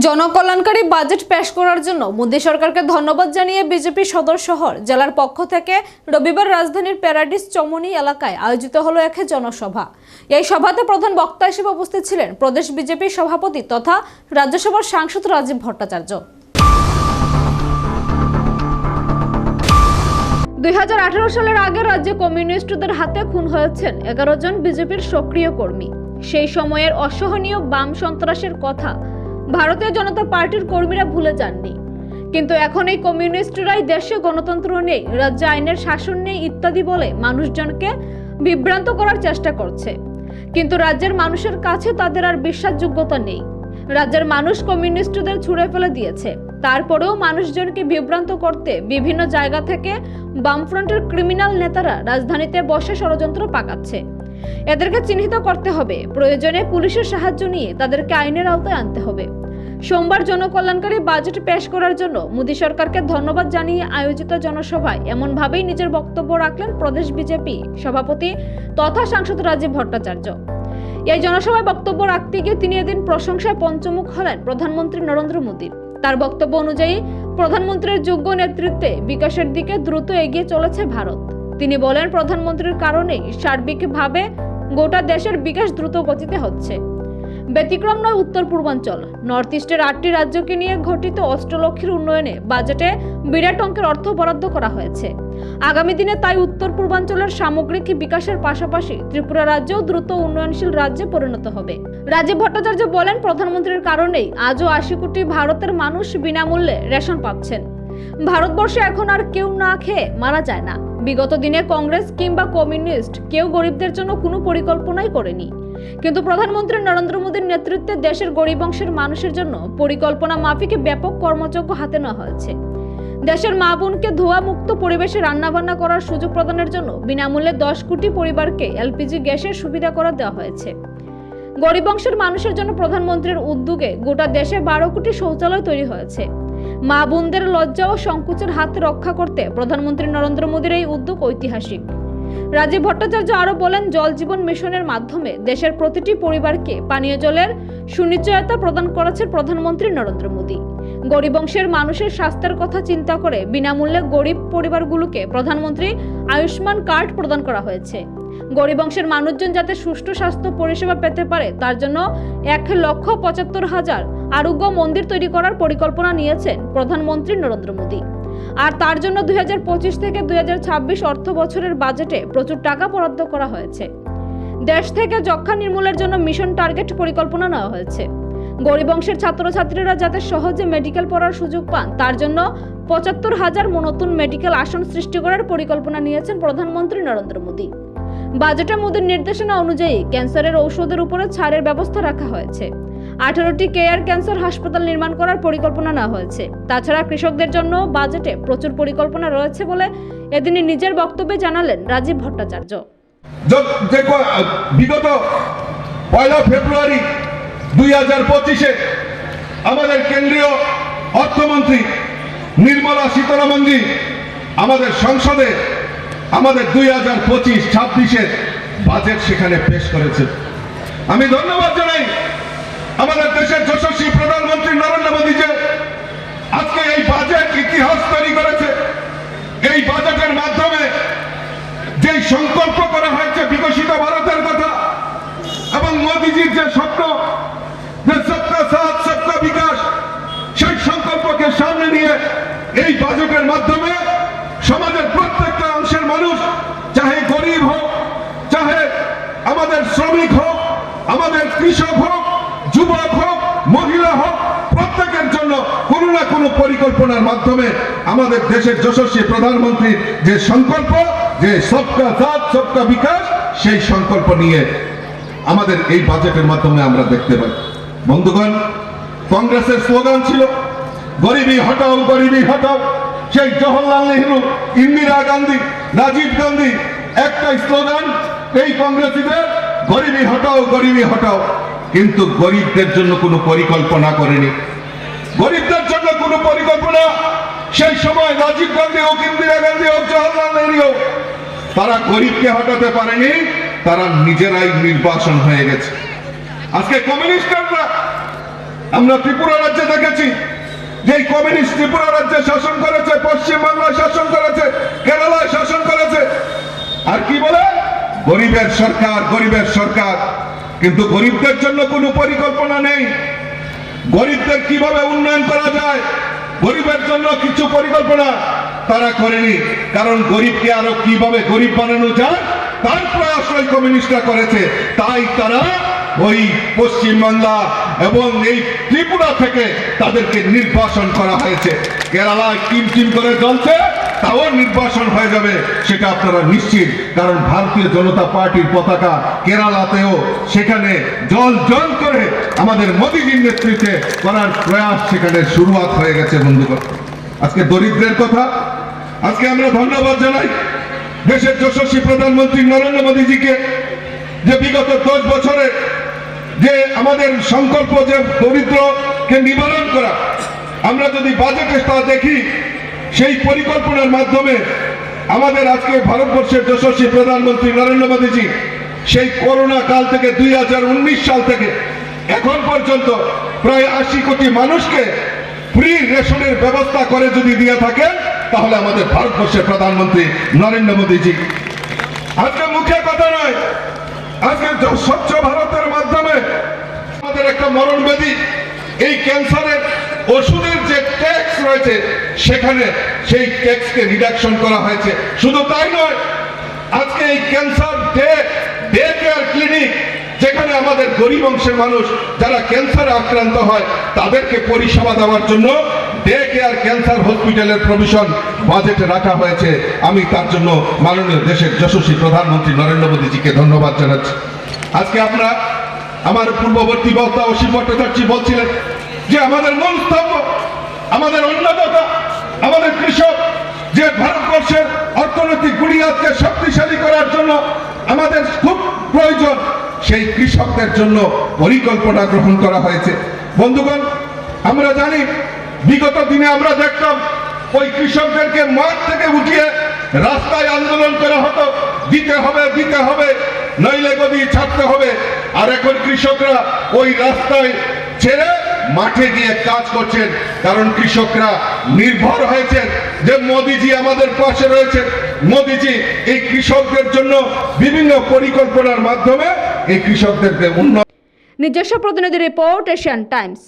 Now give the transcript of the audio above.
জনকল্যাণকারী budget পেশ করার জন্য মোদী সরকারকে ধন্যবাদ জানিয়ে বিজেপি সদর শহর জেলার পক্ষ থেকে রবিবার রাজধানীর প্যারাডিস চমনি এলাকায় আয়োজিত হলো এক জনসভা। এই সভাতে প্রধান বক্তা হিসেবে উপস্থিত ছিলেন প্রদেশ বিজেপি সভাপতি তথা রাজ্যসভার সাংসদ রাজীব ভট্টাচার্য। দুই হাজার আঠারো সালের আগে রাজ্যে কমিউনিস্টদের হাতে খুন হয়েছেন এগারো জন বিজেপির সক্রিয় কর্মী। সেই সময়ের অসহনীয় বাম সন্ত্রাসের কথা ভারতীয় জনতা পার্টির কর্মীরা ভুলে যাননি। কিন্তু এখন এই কমিউনিস্টরাই দেশে গণতন্ত্র নেই, রাজ্যে আইনের শাসন নেই ইত্যাদি বলে মানুষজনকে বিভ্রান্ত করার চেষ্টা করছে। কিন্তু রাজ্যের মানুষের কাছে তাদের আর বিশ্বাসযোগ্যতা নেই। রাজ্যের মানুষ কমিউনিস্টদের ছুড়ে ফেলে দিয়েছে। তারপরেও মানুষজনকে বিভ্রান্ত করতে বিভিন্ন জায়গা থেকে বামফ্রন্টের ক্রিমিনাল নেতারা রাজধানীতে বসে ষড়যন্ত্র পাকাচ্ছে। এদেরকে চিহ্নিত করতে হবে। প্রয়োজনে পুলিশের সাহায্য নিয়ে তাদেরকে আইনের আওতায় আনতে হবে। সোমবার জনকল্যাণকারী বাজেট পেশ করার জন্য মোদী সরকারকে ধন্যবাদ জানিয়ে আয়োজিত জনসভায় এমনভাবেই নিজের বক্তব্য রাখলেন প্রদেশ বিজেপি সভাপতি তথা সাংসদ রাজীব ভট্টাচার্য। এই জনসভায় বক্তব্য রাখতে গিয়ে তিনি এদিন প্রশংসায় পঞ্চমুখ হলেন প্রধানমন্ত্রী নরেন্দ্র মোদীর তার বক্তব্য অনুযায়ী প্রধানমন্ত্রীর যোগ্য নেতৃত্বে বিকাশের দিকে দ্রুত এগিয়ে চলেছে ভারত। তিনি বলেন, প্রধানমন্ত্রীর কারণেই সার্বিকভাবে গোটা দেশের বিকাশ দ্রুত গতিতে হচ্ছে। ব্যতিক্রম নয় উত্তর পূর্বাঞ্চল। নর্থ ইস্টের আটটি রাজ্যকে নিয়ে ঘটিত অষ্টলক্ষীর উন্নয়নে বাজেটে বিরাট অঙ্কের অর্থ বরাদ্দ করা হয়েছে। আগামী দিনে তাই উত্তর পূর্বাঞ্চলের সামগ্রিক বিকাশের পাশাপাশি ত্রিপুরা রাজ্যও দ্রুত উন্নয়নশীল রাজ্যে পরিণত হবে। রাজীব ভট্টাচার্য বলেন, প্রধানমন্ত্রীর কারণেই আজও আশি কোটি ভারতের মানুষ বিনামূল্যে রেশন পাচ্ছেন। ভারতবর্ষে এখন আর কেউ না খেয়ে মারা যায় না। বিগত দিনে কংগ্রেস কিংবা কমিউনিস্ট কেউ গরিবদের জন্য কোনো পরিকল্পনাই করেনি। কিন্তু প্রধানমন্ত্রী নরেন্দ্র মোদীর নেতৃত্বে দেশের গরিব অংশের মানুষের জন্য পরিকল্পনা মাফিকে ব্যাপক কর্মযজ্ঞ হাতে নেওয়া হয়েছে। দেশের মা বোনকে ধোয়া মুক্ত পরিবেশে রান্নাবান্না করার সুযোগ প্রদানের জন্য বিনামূল্যে দশ কোটি পরিবারকে এলপিজি গ্যাসের সুবিধা করা দেওয়া হয়েছে। গরিব অংশের মানুষের জন্য প্রধানমন্ত্রীর উদ্যোগে গোটা দেশে বারো কোটি শৌচালয় তৈরি হয়েছে। মা বোনদের লজ্জা ও সংকোচের হাত রক্ষা করতে প্রধানমন্ত্রী নরেন্দ্র মোদীর এই উদ্যোগ ঐতিহাসিক। রাজীব ভট্টাচার্য আরও বলেন, জল জীবন মিশনের মাধ্যমে দেশের প্রতিটি পরিবারকে পানীয় জলের সুনিশ্চয়তা প্রদান করেছে প্রধানমন্ত্রী নরেন্দ্র মোদী। গরিব অংশের মানুষের স্বাস্থ্যের কথা চিন্তা করে বিনামূল্যে গরিব পরিবারগুলোকে প্রধানমন্ত্রী আয়ুষ্মান কার্ড প্রদান করা হয়েছে। গরিব অংশের মানুষজন যাতে সুষ্ঠু স্বাস্থ্য পরিষেবা পেতে পারে, তার জন্য এক লক্ষ পঁচাত্তর হাজার আরোগ্য মন্দির তৈরি করার পরিকল্পনা নিয়েছেন প্রধানমন্ত্রী নরেন্দ্র মোদী। আর তার জন্য দুই থেকে দুই অর্থ বছরের বাজেটে প্রচুর টাকা বরাদ্দ করা হয়েছে। দেশ থেকে যক্ষ্মা নির্মূলের জন্য মিশন টার্গেট পরিকল্পনা নেওয়া হয়েছে। গরিব অংশের ছাত্রছাত্রীরা যাতে সহজে মেডিকেল পড়ার সুযোগ পান, তার জন্য পঁচাত্তর হাজার নতুন মেডিকেল আসন সৃষ্টি করার পরিকল্পনা নিয়েছেন প্রধানমন্ত্রী নরেন্দ্র মোদী। বাজেটে মোদীর নির্দেশনা অনুযায়ী ক্যান্সারের ঔষধের উপরে ছাড়ের ব্যবস্থা রাখা হয়েছে। আঠারোটি কেয়ার ক্যান্সার হাসপাতাল নির্মাণ করার পরিকল্পনা নেওয়া হয়েছে। তাছাড়া কৃষকদের জন্য বাজেটে প্রচুর পরিকল্পনা রয়েছে বলে এদিনই নিজের বক্তব্যে জানালেন রাজীব ভট্টাচার্য। বিগত পয়লা ফেব্রুয়ারি দুই হাজার পঁচিশে আমাদের কেন্দ্রীয় অর্থমন্ত্রী নির্মলা সীতারামনজি আমাদের সংসদে আমাদের দুই হাজার পঁচিশ, ছাব্বিশের বাজেট সেখানে পেশ করেছে। আমি ধন্যবাদ জানাই আমাদের দেশের যশস্বী প্রধানমন্ত্রী নরেন্দ্র মোদী যে আজকে এই বাজেট ইতিহাস তৈরি করেছে। এই বাজেটের মাধ্যমে যে সংকল্প করা হয়েছে বিকশিত ভারতের কথা এবং মোদিজির যে স্বপ্ন, যে বিকাশ, সেই সংকল্পকে সামনে নিয়ে এই বাজেটের মাধ্যমে সমাজের প্রত্যেকটা অংশের মানুষ চাহে গরিব হোক চাহে আমাদের শ্রমিক হোক, আমাদের কৃষক হোক, যুবক হোক, মহিলা হোক, প্রত্যেকের জন্য কোনো না কোনো পরিকল্পনার মাধ্যমে আমাদের দেশের যশস্বী প্রধানমন্ত্রীর যে সংকল্প, যে সবকা সাথ, সবকা বিকাশ, সেই সংকল্প নিয়ে আমাদের এই বাজেটের মাধ্যমে আমরা দেখতে পাই। বন্ধুগণ, কংগ্রেসের স্লোগান ছিল, গরিবী হটাও গরিবী হটাও। সেই জওহরলাল নেহরু, ইন্দিরা গান্ধী, রাজীব গান্ধী, একটাই স্লোগান এই কংগ্রেসীদের, গরিবী হটাও গরিবী হটাও। কিন্তু গরিবদের জন্য কোনো পরিকল্পনা করেনি। গরিবদের জন্য কোনো পরিকল্পনা সেই সময় রাজীব গান্ধী হোক, ইন্দিরা গান্ধী হোক, জওয়াহরলাল নেহরু হোক, তারা গরিবকে হটাতে পারেনি, তারা নিজেরাই নির্বাসন হয়ে গেছে। আজকে কমিউনিস্টরা, আমরা ত্রিপুরা রাজ্যে দেখেছি, যে কমিউনিস্ট ত্রিপুরা রাজ্যে শাসন করেছে পশ্চিম বাংলায় শাসন করেছে, কেরালায় শাসন করেছে। আর কি বলে? গরিবের সরকার গরিবের সরকার। কিন্তু গরিবদের জন্য কোনো পরিকল্পনা নেই। গরিবদের কীভাবে উন্নয়ন করা যায়, গরিবের জন্য কিছু পরিকল্পনা তারা করেনি। কারণ গরিবকে আরও কীভাবে গরিব বানানো যায়, তার প্রয়াস ওই কমিউনিস্টরা করেছে। তাই তারা ওই পশ্চিমবাংলা এবং এই ত্রিপুরা থেকে তাদেরকে নির্বাসন করা হয়েছে। কেরালায় টিম টিম করে জ্বলছে তাও নির্বাসন হয়ে যাবে, সেটা আপনারা নিশ্চিত। কারণ ভারতীয় জনতা পার্টির পতাকা কেরালাতেও সেখানে জল জল করে আমাদের মোদীজির নেতৃত্বে করার প্রয়াস সেখানে শুরুয়াত হয়ে গেছে বন্ধুগণ আজকে দরিদ্রের কথা, আজকে আমরা ধন্যবাদ জানাই দেশের যশস্বী প্রধানমন্ত্রী নরেন্দ্র মোদীজিকে, যে বিগত দশ বছরে যে আমাদের সংকল্প যে দরিদ্রকে নিবারণ করা, আমরা যদি বাজেটে তা দেখি সেই পরিকল্পনার মাধ্যমে আমাদের আজকে ভারতবর্ষের যশস্বী প্রধানমন্ত্রী নরেন্দ্র মোদীজি সেই করোনা কাল থেকে দুই হাজার উনিশ সাল থেকে এখন পর্যন্ত প্রায় আশি কোটি মানুষকে ফ্রি রেশনের ব্যবস্থা করে যদি দিয়ে থাকে তাহলে আমাদের ভারতবর্ষের প্রধানমন্ত্রী নরেন্দ্র মোদীজি। আজকে মুখে কথা নয়, আজকে স্বচ্ছ ভারতের মাধ্যমে আমাদের একটা মরণ ব্যাধি এই ক্যান্সারের ওষুধের যে ট্যাক্স রয়েছে, সেখানে সেই ট্যাক্সকে রিডাকশন করা হয়েছে। শুধু তাই নয়, আজকে এই cancer day day care clinic যেখানে আমাদের গরিব অংশের মানুষ যারা ক্যান্সারে আক্রান্ত হয়, তাদেরকে পরিষেবা দেওয়ার জন্য ডে কেয়ার ক্যান্সার হসপিটালের প্রভিশন বাজেটে রাখা হয়েছে। আমি তার জন্য মাননীয় দেশের যশস্বী প্রধানমন্ত্রী নরেন্দ্র মোদীজিকে ধন্যবাদ জানাচ্ছি। আজকে আমরা আমার পূর্ববর্তী বক্তা অসীম ভট্টাচার্য বলছিলেন যে, আমাদের মূল স্তম্ভ আমাদের অন্নদাতা, আমাদের কৃষক, যে ভারতবর্ষের অর্থনৈতিক বুনিয়াদকে শক্তিশালী করার জন্য আমাদের খুব প্রয়োজন, সেই কৃষকদের জন্য পরিকল্পনা গ্রহণ করা হয়েছে। বন্ধুগণ, আমরা জানি, বিগত দিনে আমরা দেখতাম, ওই কৃষকদেরকে মাঠ থেকে উঠিয়ে রাস্তায় আন্দোলন করা হতো, দিতে হবে দিতে হবে, নইলে গদি ছাড়তে হবে। আর এখন কৃষকরা ওই রাস্তায় ছেড়ে মাঠে গিয়ে কাজ করছেন, কারণ কৃষকরা নির্ভর হয়েছেন যে মোদীজি আমাদের পাশে রয়েছে মোদিজি এই কৃষকদের জন্য বিভিন্ন পরিকল্পনার মাধ্যমে এই কৃষকদেরকে উন্নত নিজস্ব প্রতিনিধি রিপোর্ট এশিয়ান টাইমস।